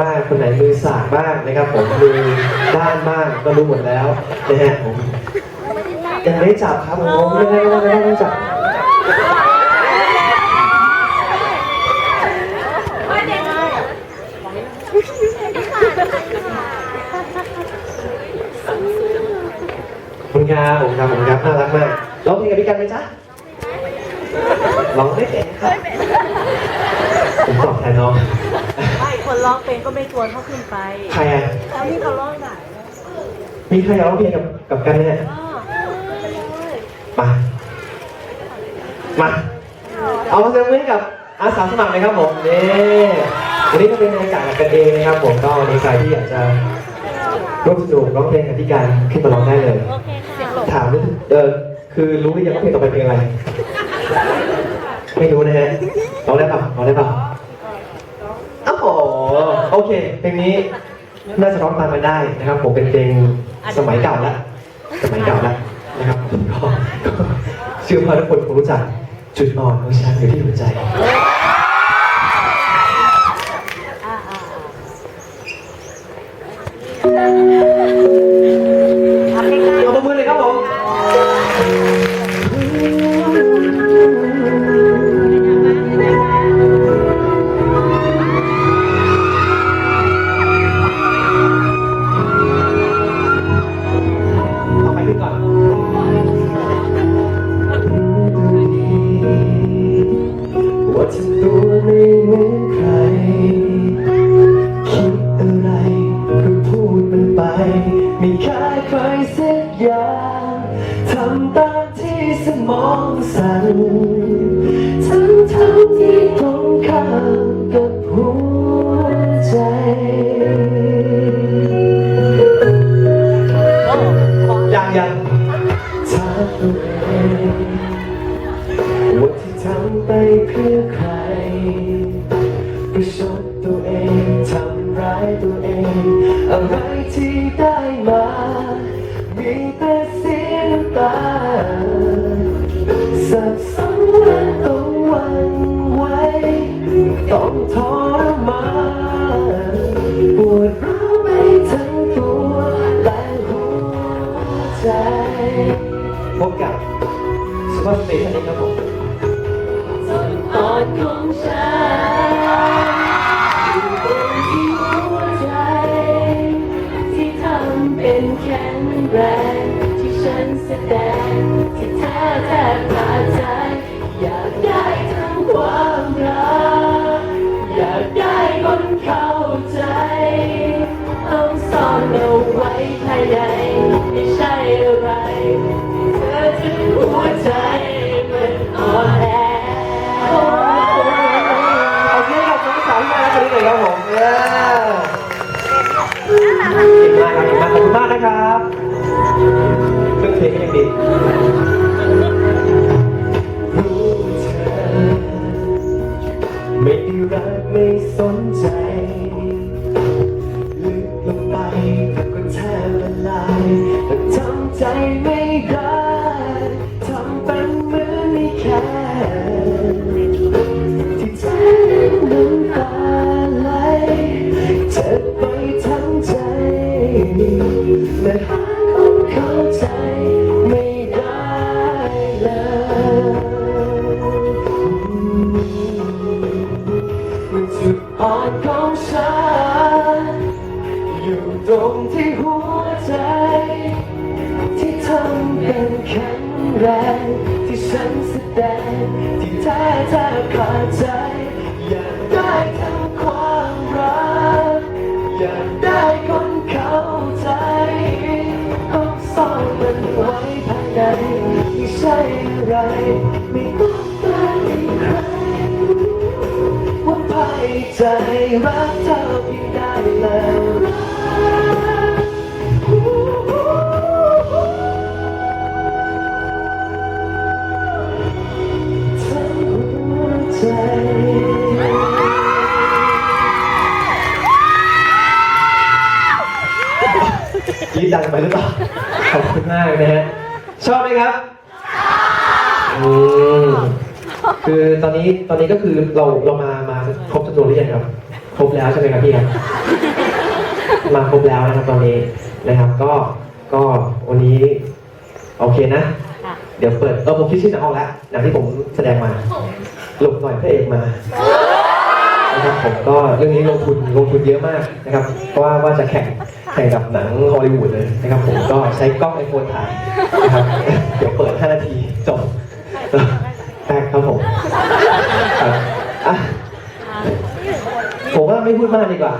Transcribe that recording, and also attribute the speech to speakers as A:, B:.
A: ว่าคนไหนมือสากบ้างนะครับ ผมมือด้านบ้างก็รู้หมดแล้วนะฮะผมยังไม่จับครับผมไม่ได้ไม่ได้ไม่ได้จับคุณครับผมครับผมครับน่ารักมากร้องเพลงกับพี่กันไหมจ๊ะร้องไม่เป็นครับผมตอบแทนน้อง
B: คนร้องเพลงก็ไม่ชวนเขาขึ้นไป
A: ใครอะ
B: แล้วนี่เขาร้องไหน
A: มีใครร้องเพลงกับกับกันไหมเนี่ย
B: อ๋อ
A: มามาเอามาเซลฟี่กับอาสาสมัครเลยครับผมนี่วันนี้ก็เป็นบรรยากาศกันเองนะครับผมก็วันนี้ใครที่อยากจะร่วมสนุกร้องเพลงกับพี่การขึ้นมาร้องได้เลย
B: โอเคค่ะ
A: ถามด้วยเออคือรู้หรือยังว่าเพลงต่อไปเพลงอะไร ไม่รู้นะฮะร้องได้เปล่าร้องได้เปล่าอ้าวโหโอเคเพลงนี้น่าจะร้องตามกันได้นะครับ ผมเป็นเพลงสมัยเก่าแล้วสมัยเก่าแล้วนะครับผมก็ก็เชื่อว่าทุกคนคงรู้จักจุดอ่อนของฉันอยู่ที่หัวใจ มองสั่งทั้งทั้งที่ตรงข้ามกับหัวใจยังยังถามตัวเองว่าที่ทำไปเพื่อใครประชดตัวเองทำร้ายตัวเอง อะไรที่ได้มามีแต่ สับสนและต้องหวันไว้ ต้องทรมานปวดร้าวไปทั้งตัวและหัวใจ พบกับสุภาพสตรีท่านนี้ครับผม
B: ตอนของฉัน เก่งมากครั
A: บเก่งมากขอบคุณมากนะครับเครื่องเพลงก็ยังดีรู้เธอไม่ได้รักไม่สนใจลึกลงไปก็แทบละลายแต่ทำใจไม่ได้ และหาคนเข้าใจไม่ได้เลยจุดอ่อนของฉันอยู่ตรงที่หัวใจ ที่ทำเป็นแข็งแรงที่ฉันแสดงที่แท้แทบขาดใจ ภายในไม่ใช่อะไร ไม่ต้องการให้ใครว่าภายใจรักเธอเพียงได้แล้วรักทั้งหัวใจยีดดังไปหรือเปล่า ขอบคุณมากนะฮะ ชอบไหมครับอืมคือตอนนี้ตอนนี้ก็คือเราเรามามาครบจำนวนหรือยังครับ ครบแล้วใช่ไหมครับพี่ครับมาครบแล้วนะครับตอนนี้นะครับ ก็ก็วันนี้ โอเคนะ
B: ค่ะ
A: เดี๋ยวเปิดเออผมคิดชื่อหนังออกแล้วหนังที่ผมแสดงมาหลบหน่อยพระเอกมานะครับผมก็เรื่องนี้ลงทุนลงทุนเยอะมากนะครับเพราะว่าว่าจะแข่ง แข่งกับหนังฮอลลีวูดเลยนะครับผมก็ใช้กล้องไอโฟนถ่ายนะครับ เดี๋ยวเปิด 5 นาทีจบแตกครับผมครับอะผมว่าไม่พูดมากดีกว่า